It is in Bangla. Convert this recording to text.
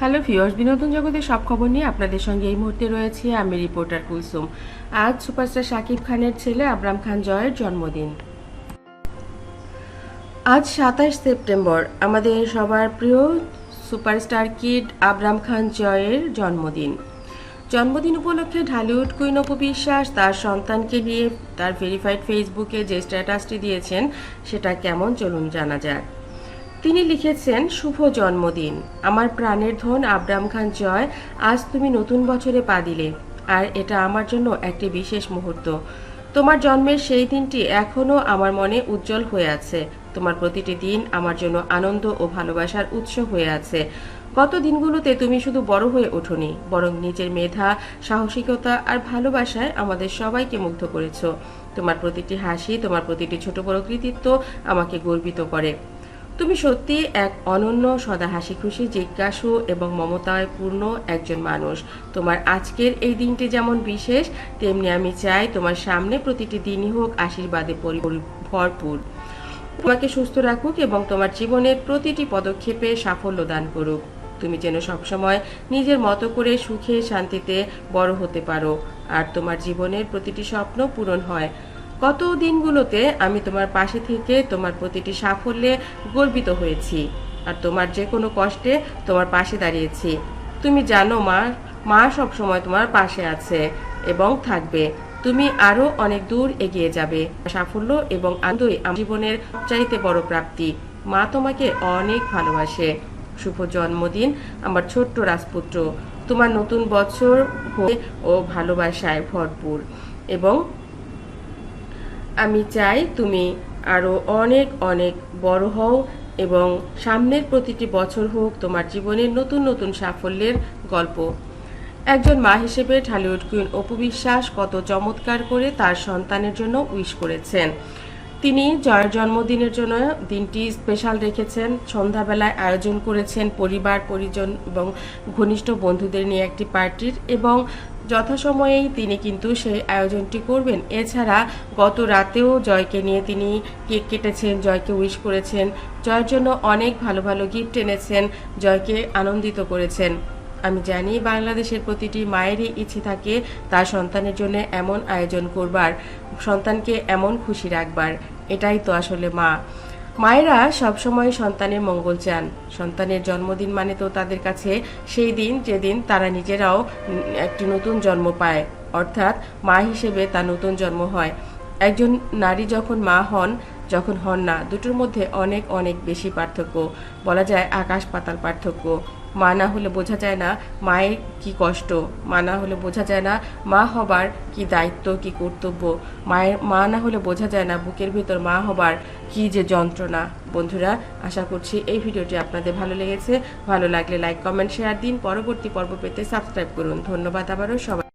হ্যালো ভিউয়ার্স, বিনোদন জগতের সব খবর নিয়ে আপনাদের সঙ্গে এই মুহূর্তে রয়েছে আমি রিপোর্টার কুলসুম। আজ সুপারস্টার শাকিব খানের ছেলে আবরাম খান জয়ের জন্মদিন। আজ সাতাশ সেপ্টেম্বর, আমাদের সবার প্রিয় সুপারস্টার কিড আবরাম খান জয়ের জন্মদিন। জন্মদিন উপলক্ষে ঢালিউড কুইন অপু বিশ্বাস তার সন্তানকে নিয়ে তার ভেরিফাইড ফেসবুকে যে স্ট্যাটাসটি দিয়েছেন, সেটা কেমন চলুন জানা যাক। তিনি লিখেছেন, শুভ জন্মদিন। আমার প্রাণের ধন আবরাম খান জয়। আজ তুমি নতুন বছরে পা দিলে। আর এটা আমার জন্য একটি বিশেষ মুহূর্ত। তোমার জন্মের সেই দিনটি এখনও আমার মনে উজ্জ্বল হয়ে আছে। তোমার প্রতিটি দিন আমার জন্য আনন্দ ও ভালোবাসার উৎস হয়ে আছে। গত দিনগুলোতে তুমি শুধু বড় হয়ে ওঠোনি, বরং নিজের মেধা, সাহসিকতা আর ভালোবাসায় আমাদের সবাইকে মুগ্ধ করেছ। তোমার প্রতিটি হাসি, তোমার প্রতিটি ছোট বড় কৃতিত্ব আমাকে গর্বিত করে। তুমি সত্যি এক অনন্য সদা হাসি খুশি, জিজ্ঞাসু এবং মমতায় পূর্ণ একজন মানুষ। তোমার আজকের এই দিনটি যেমন বিশেষ, তেমনি আমি চাই তোমার সামনে প্রতিটি দিনই হোক আশীর্বাদে পরি- পরি- ভরপুর। তোমাকে সুস্থ রাখুক এবং তোমার জীবনের প্রতিটি পদক্ষেপে সাফল্য দান করুক। তুমি যেন সবসময় নিজের মতো করে সুখে শান্তিতে বড় হতে পারো। আর তোমার জীবনের প্রতিটি স্বপ্ন পূরণ হয়। গত দিনগুলোতে আমি তোমার পাশে থেকে তোমার প্রতিটি সাফল্যে গর্বিত হয়েছি। আর তোমার যে কোনো কষ্টে তোমার পাশে দাঁড়িয়েছি। তুমি জানো মা মা সবসময় তোমার পাশে আছে এবং থাকবে। তুমি আরও অনেক দূর এগিয়ে যাবে। সাফল্য এবং আনন্দই আমার জীবনের চাইতে বড় প্রাপ্তি। মা তোমাকে অনেক ভালোবাসে। শুভ জন্মদিন, আমার ছোট্ট রাজপুত্র। তোমার নতুন বছর ও ভালোবাসায় ভরপুর। এবং আমি চাই তুমি আরও অনেক অনেক বড় হও এবং সামনের প্রতিটি বছর হোক তোমার জীবনের নতুন নতুন সাফল্যের গল্প। একজন মা হিসেবে ঢালিউড কুইন অপু বিশ্বাস কত চমৎকার করে তার সন্তানের জন্য উইশ করেছেন। তিনি জয়ের জন্মদিনের জন্য দিনটি স্পেশাল রেখেছেন, সন্ধ্যাবেলায় আয়োজন করেছেন পরিবার, পরিজন এবং ঘনিষ্ঠ বন্ধুদের নিয়ে একটি পার্টির এবং যথাসময়েই তিনি কিন্তু সেই আয়োজনটি করবেন। এছাড়া গত রাতেও জয়কে নিয়ে তিনি কেক কেটেছেন, জয়কে উইশ করেছেন, জয়ের জন্য অনেক ভালো ভালো গিফট এনেছেন, জয়কে আনন্দিত করেছেন। আমি জানি বাংলাদেশের প্রতিটি মায়েরই ইচ্ছে থাকে তার সন্তানের জন্য এমন আয়োজন করবার, সন্তানকে এমন খুশি রাখবার। এটাই তো আসলে মা। মায়েরা সবসময় সন্তানের মঙ্গল চান। সন্তানের জন্মদিন মানে তো তাদের কাছে সেই দিন যেদিন তারা নিজেরাও একটি নতুন জন্ম পায়। অর্থাৎ মা হিসেবে তার নতুন জন্ম হয়। একজন নারী যখন মা হন, যখন হন না, দুটোর মধ্যে অনেক অনেক বেশি পার্থক্য। বলা যায় আকাশ পাতাল পার্থক্য। মা না হলে বোঝা যায় না মায়ের কি কষ্ট। মা না হলে বোঝা যায় না মা হবার কি দায়িত্ব, কি কর্তব্য। মায়ের, মা না হলে বোঝা যায় না বুকের ভিতর মা হবার কি যে যন্ত্রণা। বন্ধুরা, আশা করছি এই ভিডিওটি আপনাদের ভালো লেগেছে। ভালো লাগলে লাইক কমেন্ট শেয়ার দিন। পরবর্তী পর্ব পেতে সাবস্ক্রাইব করুন। ধন্যবাদ আবারও সবাই।